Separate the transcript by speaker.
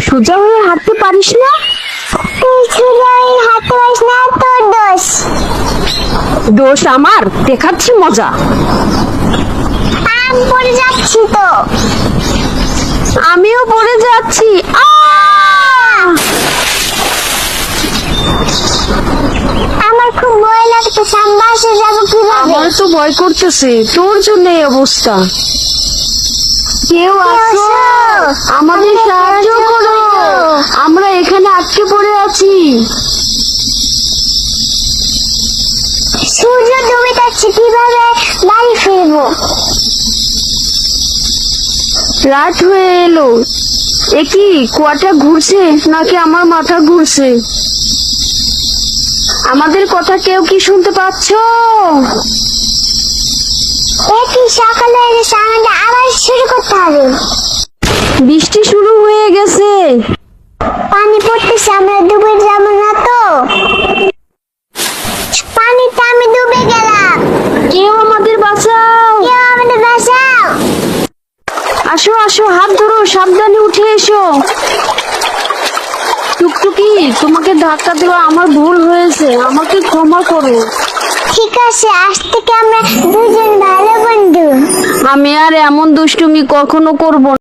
Speaker 1: সোজা হয়ে হাঁটতে পারিস না?
Speaker 2: তুই ছুরি হাতে পারিস না তোর দোষ।
Speaker 1: দোষ আমার? দেখাচ্ছি মজা।
Speaker 2: আমি পড়ে যাচ্ছি তো।
Speaker 1: আমিও পড়ে যাচ্ছি।
Speaker 2: আমার খুব ভয় যাব কীভাবে?
Speaker 1: আমার তো ভয় করতেছে। তোর জন্য এই অবস্থা। কেউ আসো। আমাদের সাহায্য করো আমরা এখানে আটকে পড়ে আছি
Speaker 2: সূর্য ডুবে যাচ্ছে কীভাবে বাড়ি ফিরবো?
Speaker 1: রাত হয়ে এলো। এ কি কুয়াটা ঘুরছে নাকি আমার মাথা ঘুরছে? আমাদের কথা কেউ কি শুনতে পাচ্ছ?
Speaker 2: একই সকালে গেছে আমাদের আবার শুরু করতে হবে।
Speaker 1: বৃষ্টি শুরু হয়ে গেছে
Speaker 2: পানি পড়তেছে আমরা ডুবে যাব না তো পানিতে আমি ডুবে গেলাম
Speaker 1: কেউ আমাদের বাঁচাও
Speaker 2: কেউ আমাদের বাঁচাও
Speaker 1: আসো আসো হাত ধরো সাবধানে উঠে এসো। টুকটুকি তোমাকে ধাক্কা দেওয়া আমার ভুল হয়েছে আমাকে ক্ষমা করো।
Speaker 2: ঠিক আছে আজ থেকে আমরা দুজন ভালো বন্ধু।
Speaker 1: আমি আর এমন দুষ্টুমি কখনো করব